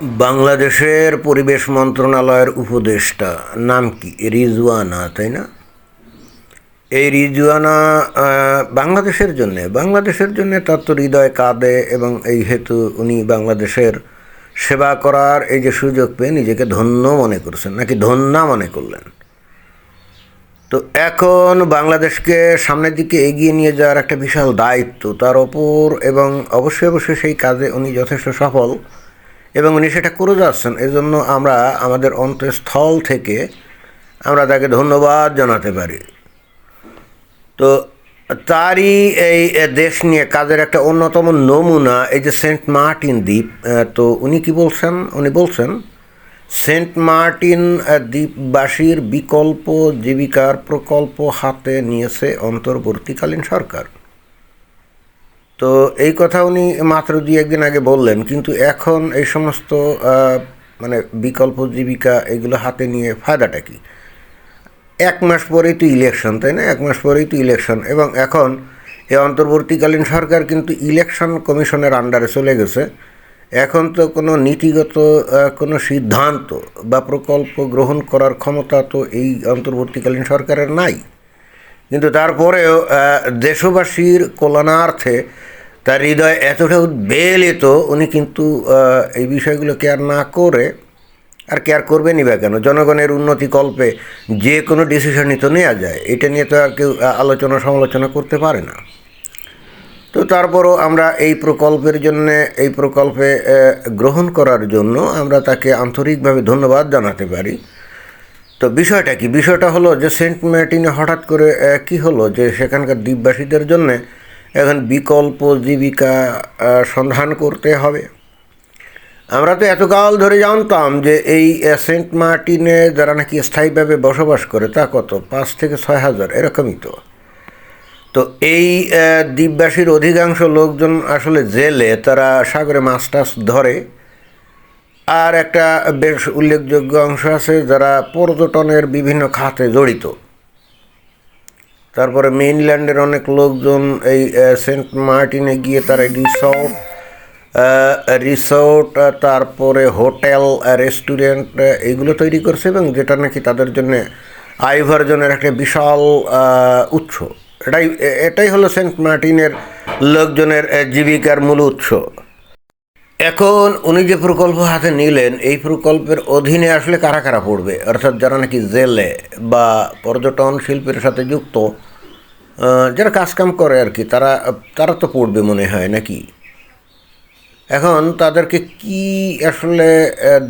বাংলাদেশের পরিবেশ মন্ত্রণালয়ের উপদেষ্টা নাম কি? রিজওয়ানা, তাই না? এই রিজওয়ানা বাংলাদেশের জন্য বাংলাদেশের জন্য তার তো হৃদয় কাঁদে এবং এই হেতু উনি বাংলাদেশের সেবা করার এই যে সুযোগ পেয়ে নিজেকে ধন্য মনে করছেন, নাকি ধন্যা মনে করলেন? তো এখন বাংলাদেশকে সামনের দিকে এগিয়ে নিয়ে যাওয়ার একটা বিশাল দায়িত্ব তার ওপর এবং অবশ্যই অবশ্যই সেই কাজে উনি যথেষ্ট সফল। এবং উনি সেটা করে যাচ্ছেন। এজন্য আমরা আমাদের অন্তঃস্থল থেকে আমরা তাকে ধন্যবাদ জানাতে পারি। তো তারই এই দেশ নিয়ে কাজের একটা অন্যতম নমুনা, এই যে সেন্ট মার্টিন দ্বীপ তো উনি কি বলছেন? উনি বলছেন, সেন্ট মার্টিন দ্বীপবাসীর বিকল্প জীবিকার প্রকল্প হাতে নিয়েছে অন্তর্বর্তীকালীন সরকার। তো এই কথা উনি মাত্র দুই একদিন আগে বললেন, কিন্তু এখন এই সমস্ত মানে বিকল্প জীবিকা এগুলো হাতে নিয়ে ফায়দাটা কি? এক মাস পরেই তো ইলেকশন তাই না? এক মাস পরেই তো ইলেকশন এবং এখন এই অন্তর্বর্তীকালীন সরকার কিন্তু ইলেকশন কমিশনের আন্ডারে চলে গেছে। এখন তো কোনো নীতিগত কোনো সিদ্ধান্ত বা প্রকল্প গ্রহণ করার ক্ষমতা তো এই অন্তর্বর্তীকালীন সরকারের নাই। কিন্তু তারপরেও দেশবাসীর কল্যাণার্থে তার হৃদয় এতটা উদ্বেলিত, উনি কিন্তু এই বিষয়গুলো কেয়ার না করে আর কেয়ার করবেনই বা কেন? জনগণের উন্নতি কল্পে যে কোনো ডিসিশনই তো নেওয়া যায়। এটা নিয়ে তো আর কেউ আলোচনা সমালোচনা করতে পারে না। তো তারপরও আমরা এই প্রকল্পের জন্য, এই প্রকল্পে গ্রহণ করার জন্য আমরা তাকে আন্তরিকভাবে ধন্যবাদ জানাতে পারি। তো বিষয়টা কি? বিষয়টা হলো যে সেন্ট মার্টিনে হঠাৎ করে কি হলো যে সেখানকার দ্বীপবাসীদের জন্য এখন বিকল্প জীবিকা সন্ধান করতে হবে? আমরা তো এতকাল ধরে জানতাম যে এই সেন্ট মার্টিনে যারা নাকি স্থায়ীভাবে বসবাস করে, তা কত? পাঁচ থেকে ছয় হাজার, এরকমই তো। তো এই দ্বীপবাসীর অধিকাংশ লোকজন আসলে জেলে, তারা সাগরে মাছ টাছ ধরে। আর একটা বেশ উল্লেখযোগ্য অংশ আছে, যারা পর্যটনের বিভিন্ন খাতে জড়িত। তারপরে মেইনল্যান্ডের অনেক লোকজন এই সেন্ট মার্টিনে গিয়ে তারা রিসর্ট রিসোর্ট তারপরে হোটেল রেস্টুরেন্ট এইগুলো তৈরি করছে এবং যেটা নাকি তাদের জন্য আয় একটা বিশাল উৎস। এটাই এটাই হলো সেন্ট মার্টিনের লোকজনের জীবিকার মূল উৎস। এখন উনি যে প্রকল্প হাতে নিলেন, এই প্রকল্পের অধীনে আসলে কারা কারা পড়বে? অর্থাৎ যারা নাকি জেলে বা পর্যটন শিল্পের সাথে যুক্ত যারা কাজকাম করে আর কি, তারা তারা তো পড়বে মনে হয় নাকি? এখন তাদেরকে কি আসলে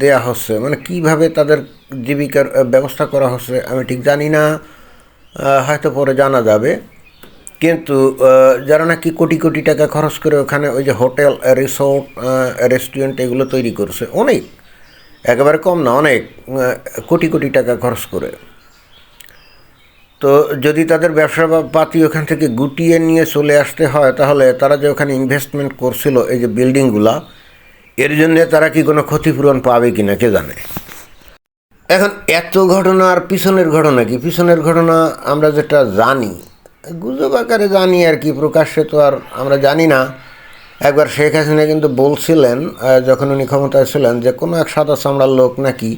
দেয়া হচ্ছে? মানে কীভাবে তাদের জীবিকার ব্যবস্থা করা হচ্ছে আমি ঠিক জানি না। হয়তো পরে জানা যাবে। কিন্তু যারা নাকি কোটি কোটি টাকা খরচ করে ওখানে ওই যে হোটেল, রিসোর্ট রেস্টুরেন্ট এগুলো তৈরি করছে, অনেক। একেবারে কম না, অনেক কোটি কোটি টাকা খরচ করে। তো যদি তাদের ব্যবসা পাতি ওখান থেকে গুটিয়ে নিয়ে চলে আসতে হয়, তাহলে তারা যে ওখানে ইনভেস্টমেন্ট করছিল, এই যে বিল্ডিংগুলা এর জন্য তারা কি কোনো ক্ষতিপূরণ পাবে কি না কে জানে? এখন এত ঘটনার পিছনের ঘটনা কি? পিছনের ঘটনা আমরা যেটা জানি গুজব আকারে জানি আর কি, প্রকাশ্যে তো আর আমরা জানি না। একবার শেখ হাসিনা কিন্তু বলছিলেন যখন উনি ক্ষমতায় ছিলেন যে, কোনো এক সাদা চামড়ার লোক নাকি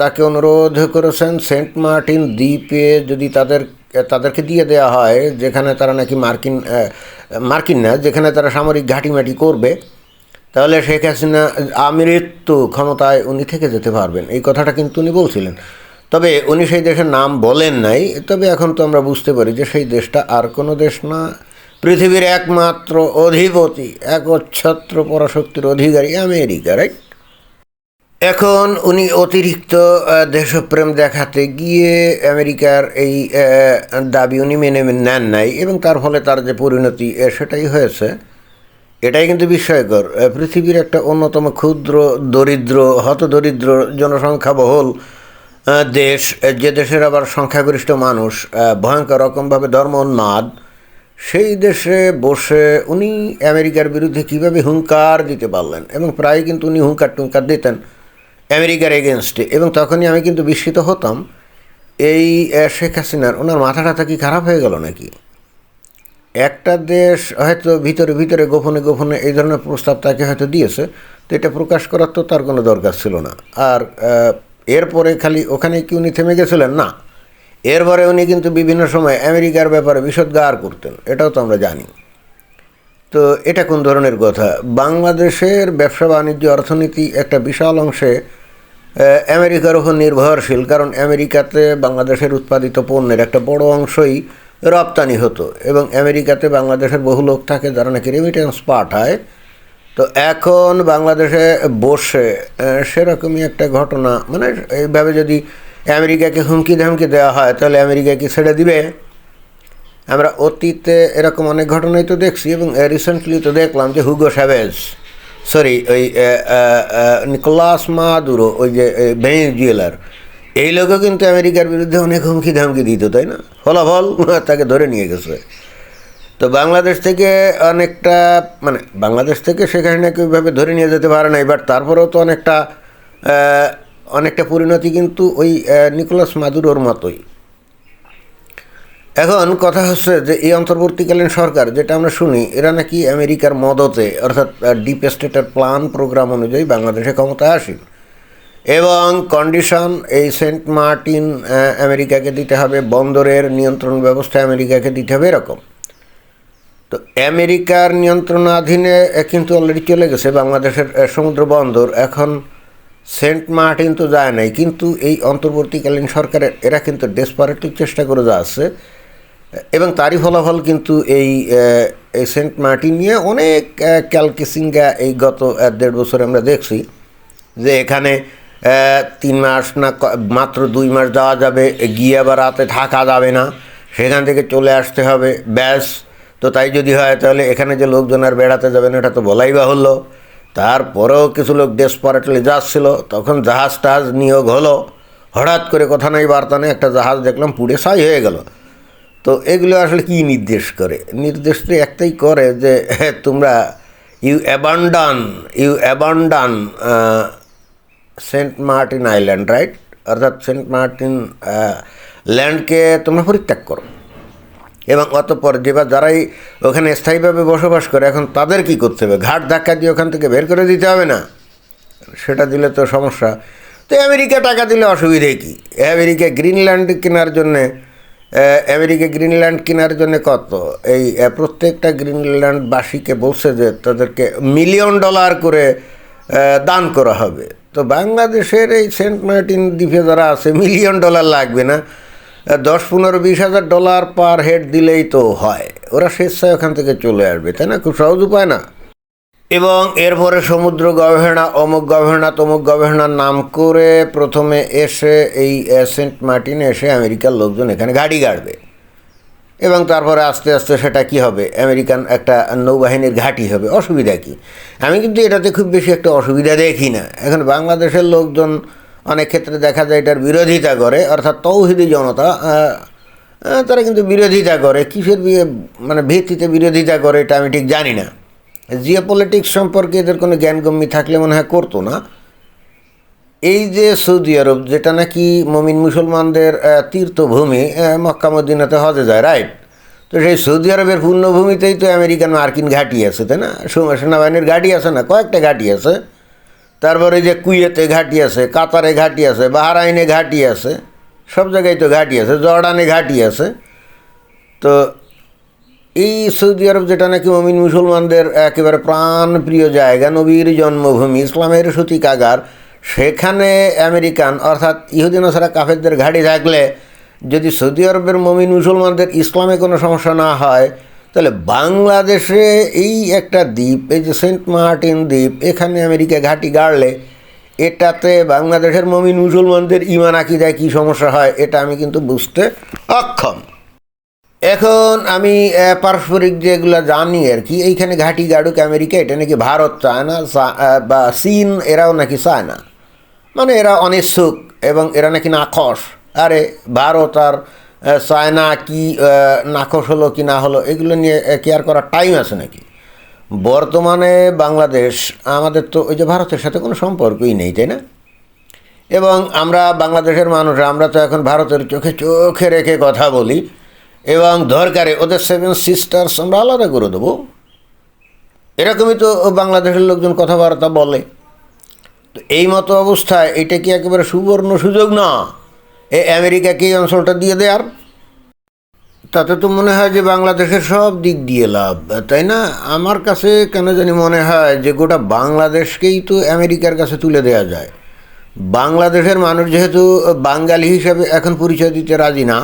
তাকে অনুরোধ করেছেন সেন্ট মার্টিন দ্বীপে যদি তাদের, তাদেরকে দিয়ে দেওয়া হয়, যেখানে তারা নাকি মার্কিন মার্কিন না, যেখানে তারা সামরিক ঘাঁটিমাটি করবে, তাহলে শেখ হাসিনা আমৃত্যু ক্ষমতায় উনি থেকে যেতে পারবেন। এই কথাটা কিন্তু উনি বলছিলেন। তবে উনি সেই দেশের নাম বলেন নাই তবে এখন তো আমরা বুঝতে পারি যে সেই দেশটা আর কোনো দেশ না। পৃথিবীর একমাত্র অধিপতি একচ্ছত্র পরাশক্তির অধিকারী আমেরিকা রাইট এখন উনি অতিরিক্ত দেশপ্রেম দেখাতে গিয়ে আমেরিকার এই দাবি উনি মেনে নেন নাই এবং তার ফলে তার যে পরিণতি সেটাই হয়েছে। এটাই কিন্তু বিস্ময়কর পৃথিবীর একটা অন্যতম ক্ষুদ্র দরিদ্র হতদরিদ্র জনসংখ্যাবহুল আহ, দেশ যে দেশের আবার সংখ্যাগরিষ্ঠ মানুষ ভয়ঙ্কর রকমভাবে ধর্ম উন্মাদ সেই দেশে বসে উনি আমেরিকার বিরুদ্ধে কীভাবে হুঙ্কার দিতে পারলেন? এবং প্রায় কিন্তু উনি হুঙ্কার টুঙ্কার দিতেন আমেরিকার এগেনস্টে। এবং তখনই আমি কিন্তু বিস্মিত হতাম, এই শেখ হাসিনার, ওনার মাথাটা কি খারাপ হয়ে গেল নাকি? একটা দেশ হয়তো ভিতরে ভিতরে, গোপনে গোপনে এই ধরনের প্রস্তাব তাকে হয়তো দিয়েছে, তো এটা প্রকাশ করার তো তার কোনো দরকার ছিল না। আর এরপরে খালি ওখানে কি উনি থেমে গেছিলেন? না। এরপরে উনি কিন্তু বিভিন্ন সময় আমেরিকার ব্যাপারে বিশদগার করতেন, এটাও তো আমরা জানি। তো এটা কোন ধরনের কথা? বাংলাদেশের ব্যবসা বাণিজ্য অর্থনীতি একটা বিশাল অংশে আমেরিকার উপর নির্ভরশীল, কারণ আমেরিকাতে বাংলাদেশের উৎপাদিত পণ্যের একটা বড় অংশই রপ্তানি হতো, এবং আমেরিকাতে বাংলাদেশের বহু লোক থাকে যারা নাকি রেমিটেন্স পাঠায়। তো এখন বাংলাদেশে বসে সেরকমই একটা ঘটনা। মানে এইভাবে যদি আমেরিকাকে হুমকি ধামকি দেওয়া হয়, তাহলে আমেরিকা কি ছেড়ে দিবে। আমরা অতীতে এরকম অনেক ঘটনাই তো দেখছি এবং রিসেন্টলি তো দেখলাম যে হুগো স্যাভেজ সরি ওই নিকোলাস মাদুরো ওই যে ভেনিজুয়েলার এই লোকও কিন্তু আমেরিকার বিরুদ্ধে অনেক হুমকি ধামকি দিত, তাই না? ফলাফল তাকে ধরে নিয়ে গেছে। তো বাংলাদেশ থেকে অনেকটা মানে বাংলাদেশ থেকে সেখানে নাকি ওইভাবে ধরে নিয়ে যেতে পারে না এবার তারপরেও তো অনেকটা অনেকটা পরিণতি কিন্তু ওই নিকোলাস মাদুরোর মতোই। এখন কথা হচ্ছে যে এই অন্তর্বর্তীকালীন সরকার, যেটা আমরা শুনি, এরা নাকি আমেরিকার মদতে, অর্থাৎ ডিপ স্টেটের প্ল্যান প্রোগ্রাম অনুযায়ী বাংলাদেশে ক্ষমতায় আসেন। এবং কন্ডিশন এই সেন্ট মার্টিন আমেরিকাকে দিতে হবে, বন্দরের নিয়ন্ত্রণ ব্যবস্থা আমেরিকাকে দিতে হবে, এরকম। তো আমেরিকার নিয়ন্ত্রণাধীনে কিন্তু অলরেডি চলে গেছে, বাংলাদেশের সমুদ্র বন্দর। এখন সেন্ট মার্টিন তো যায় নাই, কিন্তু এই অন্তর্বর্তীকালীন সরকারের, এরা কিন্তু ডেসপারেটলি চেষ্টা করে যাচ্ছে এবং তারই ফলাফল কিন্তু এই সেন্ট মার্টিন নিয়ে অনেক ক্যালকেসিঙ্গা এই গত দেড় বছরে আমরা দেখছি যে এখানে তিন মাস না মাত্র দুই মাস যাওয়া যাবে, গিয়ে আবার রাতে থাকা যাবে না। সেখান থেকে চলে আসতে হবে। ব্যাস তো তাই যদি হয়, তাহলে এখানে যে লোকজন আর বেড়াতে যাবেন, এটা তো বলাই বাহুল্য। তারপরেও কিছু লোক ডেসপারেটলি যাচ্ছিল, তখন জাহাজ টাহাজ নিয়োগ হলো। হঠাৎ করে কথা নাই, বার্তা নেই, একটা জাহাজ দেখলাম পুড়ে সাই হয়ে গেল। তো এগুলো আসলে কি নির্দেশ করে? নির্দেশ তো একটাই করে যে তোমরা you abandon you abandon Saint Martin island right অর্থাৎ সেন্ট মার্টিন ল্যান্ডকে তোমরা পরিত্যাগ করো। এবং অতপর যেবার যারাই ওখানে স্থায়ীভাবে বসবাস করে, এখন তাদের কি করতে হবে? ঘাট ধাক্কা দিয়ে ওখান থেকে বের করে দিতে হবে না? সেটা দিলে তো সমস্যা। তো আমেরিকা টাকা দিলে অসুবিধে কি? আমেরিকা গ্রিনল্যান্ড কেনার জন্যে আমেরিকা গ্রিনল্যান্ড কেনার জন্য কত? এই প্রত্যেকটা গ্রিনল্যান্ডবাসীকে বলছে যে তাদেরকে মিলিয়ন ডলার করে দান করা হবে। তো বাংলাদেশের এই সেন্ট মার্টিন দ্বীপে যারা আছে, মিলিয়ন ডলার লাগবে না? দশ, পনেরো, বিশ হাজার ডলার পার হেড দিলেই তো হয়। ওরা স্বেচ্ছায় ওখান থেকে চলে আসবে, তাই না? খুব সহজ উপায় না। এবং এরপরে সমুদ্র গবেষণা, অমুক গবেষণা, তমুক গবেষণার নাম করে প্রথমে এসে এই সেন্ট মার্টিনে এসে আমেরিকার লোকজন এখানে গাড়ি গাড়বে। এবং তারপরে আস্তে আস্তে সেটা কি হবে? আমেরিকান একটা নৌবাহিনীর ঘাঁটি হবে। অসুবিধা কি? আমি কিন্তু এটাতে খুব বেশি একটা অসুবিধা দেখি না। এখন বাংলাদেশের লোকজন অনেক ক্ষেত্রে দেখা যায় এটার বিরোধিতা করে অর্থাৎ তৌহিদি জনতা তারা কিন্তু বিরোধিতা করে। কিসের মানে ভিত্তিতে বিরোধিতা করে এটা আমি ঠিক জানি না। জিও পলিটিক্স সম্পর্কে এদের কোনো জ্ঞানগম্যি থাকলে মনে হয় করতো না। এই যে সৌদি আরব যেটা নাকি মমিন মুসলমানদের তীর্থভূমি আহ, মক্কা হজে যায় রাইট তো সেই সৌদি আরবের পূর্ণভূমিতেই তো আমেরিকান মার্কিন ঘাঁটি আছে তাই না? সেনাবাহিনীর ঘাঁটি আছে না? কয়েকটা ঘাঁটি আছে। তারপরে যে কুয়েতে ঘাঁটি আছে, কাতারে ঘাঁটি আছে, বাহারাইনে ঘাঁটি আছে, সব জায়গায় তো ঘাঁটি আছে, জর্ডানে ঘাঁটি আছে। তো এই সৌদি আরব যেটা নাকি মমিন মুসলমানদের একেবারে প্রাণপ্রিয় জায়গা, নবীর জন্মভূমি, ইসলামের সূতিকাগার, সেখানে আমেরিকান, অর্থাৎ ইহুদিন ছাড়া কাফেরদের ঘাড়ি থাকলে যদি সৌদি আরবের মমিন মুসলমানদের ইসলামে কোনো সমস্যা না হয় তাহলে বাংলাদেশে এই একটা দ্বীপ, এই যে সেন্ট মার্টিন দ্বীপ, এখানে আমেরিকা ঘাঁটি গাড়লে, এটাতে বাংলাদেশের মমিন মুসলমানদের ইমান আকিদায় কী সমস্যা হয়, এটা আমি কিন্তু বুঝতে অক্ষম। এখন আমি পারস্পরিক যেগুলো জানি আর কি, এইখানে ঘাঁটি গাড়ুক আমেরিকা, এটা নাকি ভারত চায় না বা চীন, এরাও নাকি চায় না মানে এরা অনিচ্ছুক এবং এরা নাকি নাখস আরে, ভারত আর আহ, চায়না কি নাখস হলো কি না হলো এগুলো নিয়ে কেয়ার করার টাইম আছে নাকি? বর্তমানে বাংলাদেশ আমাদের তো ওই যে ভারতের সাথে কোনো সম্পর্কই নেই তাই না? এবং আমরা বাংলাদেশের মানুষ আমরা তো এখন ভারতের চোখে চোখে রেখে কথা বলি এবং দরকারে ওদের সেভেন সিস্টার্স আমরা আলাদা করে দেবো। এরকমই তো বাংলাদেশের লোকজন কথাবার্তা বলে। তো এই মতো অবস্থায় এটা কি একেবারে সুবর্ণ সুযোগ না? এ আমেরিকাকে এই অঞ্চলটা দিয়ে দেয়ার তাতে তো মনে হয় যে বাংলাদেশের সব দিক দিয়ে লাভ, তাই না? আমার কাছে কেন জানি মনে হয় যে গোটা বাংলাদেশকেই তো আমেরিকার কাছে তুলে দেওয়া যায়। বাংলাদেশের মানুষ যেহেতু বাঙালি হিসাবে এখন পরিচয় দিতে রাজি না,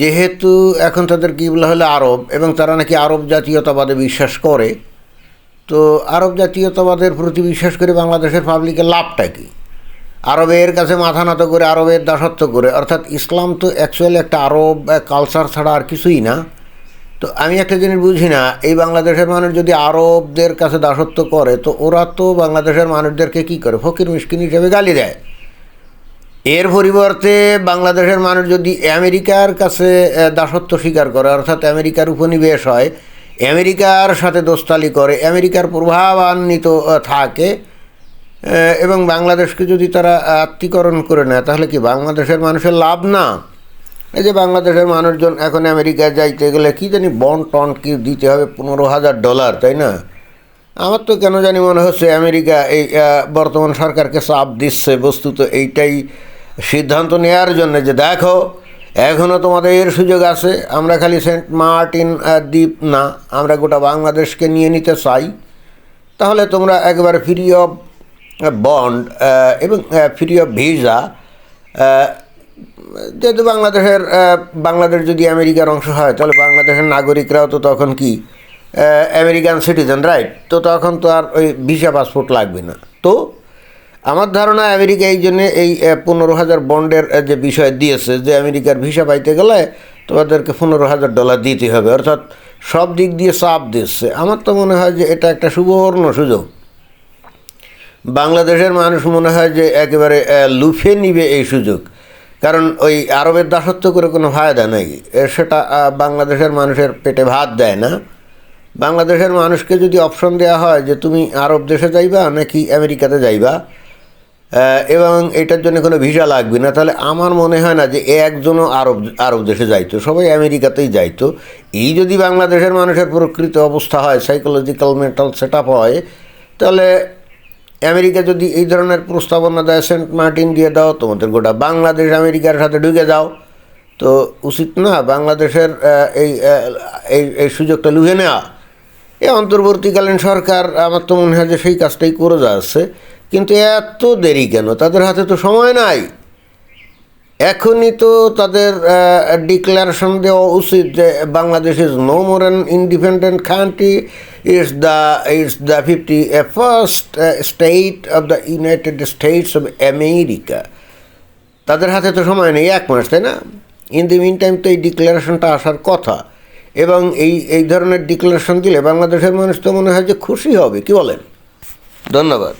যেহেতু এখন তাদের কী বলা হলো, আরব, এবং তারা নাকি আরব জাতীয়তাবাদে বিশ্বাস করে, তো আরব জাতীয়তাবাদের প্রতি বিশ্বাস করে বাংলাদেশের পাবলিকের লাভটা কী? আরবের কাছে মাথা নত করে, আরবের দাসত্ব করে। অর্থাৎ ইসলাম তো অ্যাকচুয়ালি একটা আরব কালচার ছাড়া আর কিছুই না। তো আমি একটা জিনিস বুঝি না, এই বাংলাদেশের মানুষ যদি আরবদের কাছে দাসত্ব করে, তো ওরা তো বাংলাদেশের মানুষদেরকে কী করে? ফকির, মিসকিন হিসেবে গালি দেয়। এর পরিবর্তে বাংলাদেশের মানুষ যদি আমেরিকার কাছে দাসত্ব স্বীকার করে, অর্থাৎ আমেরিকার উপনিবেশ হয়, আমেরিকার সাথে দোস্তালি করে, আমেরিকার প্রভাবান্বিত থাকে এবং বাংলাদেশকে যদি তারা আত্মীকরণ করে নেয়, তাহলে কি বাংলাদেশের মানুষের লাভ না? এই যে বাংলাদেশের মানুষজন এখন আমেরিকায় যাইতে গেলে কি জানি বন টন কি দিতে হবে, পনেরো হাজার ডলার, তাই না? আমার তো কেন জানি মনে হচ্ছে আমেরিকা এই বর্তমান সরকারকে চাপ দিচ্ছে, বস্তুত এইটাই সিদ্ধান্ত নেওয়ার জন্য যে দেখো এখনও তোমাদের এর সুযোগ আছে, আমরা খালি সেন্ট মার্টিন দ্বীপ না, আমরা গোটা বাংলাদেশকে নিয়ে নিতে চাই। তাহলে তোমরা একবার ফ্রি অফ বন্ড এবং ফ্রি অফ ভিসা যেহেতু বাংলাদেশের বাংলাদেশ যদি আমেরিকার অংশ হয়, তাহলে বাংলাদেশের নাগরিকরাও তো তখন কি আমেরিকান সিটিজেন রাইট তো তখন তো আর ওই ভিসা পাসপোর্ট লাগবে না। তো আমার ধারণা আমেরিকা এই জন্যে এই পনেরো হাজার বন্ডের যে বিষয় দিয়েছে, যে আমেরিকার ভিসা পাইতে গেলে তোমাদেরকে পনেরো হাজার ডলার দিতে হবে। অর্থাৎ সব দিক দিয়ে চাপ দিচ্ছে। আমার তো মনে হয় যে এটা একটা সুবর্ণ সুযোগ। বাংলাদেশের মানুষ মনে হয় যে একেবারে লুফে নিবে এই সুযোগ। কারণ ওই আরবের দাসত্ব করে কোনো ফায়দা নেই। সেটা বাংলাদেশের মানুষের পেটে ভাত দেয় না। বাংলাদেশের মানুষকে যদি অপশন দেওয়া হয় যে তুমি আরব দেশে যাইবা নাকি আমেরিকাতে যাইবা এবং এটার জন্য কোনো ভিসা লাগবে না, তাহলে আমার মনে হয় না যে একজনও আরব আরব দেশে যাইতো, সবাই আমেরিকাতেই যাইতো। এই যদি বাংলাদেশের মানুষের প্রকৃত অবস্থা হয় সাইকোলজিক্যাল মেন্টাল সেট হয়, তাহলে আমেরিকা যদি এই ধরনের প্রস্তাবনা দেয়, সেন্ট মার্টিন দিয়ে দাও, তোমাদের গোটা বাংলাদেশ আমেরিকার সাথে ঢুকে যাও। তো উচিত না বাংলাদেশের এই এই এই সুযোগটা লুহে নেওয়া। এ অন্তর্বর্তীকালীন সরকার, আমার তো মনে হয় যে সেই কাজটাই করে যাচ্ছে। কিন্তু এত দেরি কেন? তাদের হাতে তো সময় নাই। এখনই তো তাদের ডিক্লারেশন দেওয়া উচিত যে Bangladesh is no more an independent country it's the it's the fifty first state of the United States of America তাদের হাতে তো সময় নেই, এক মাস, তাই না? ইন দি মিন টাইম তো এই ডিক্লারেশনটা আসার কথা। এবং এই এই ধরনের ডিক্লারেশন দিলে বাংলাদেশের মানুষ তো মনে হয় যে খুশি হবে, কি বলেন? ধন্যবাদ।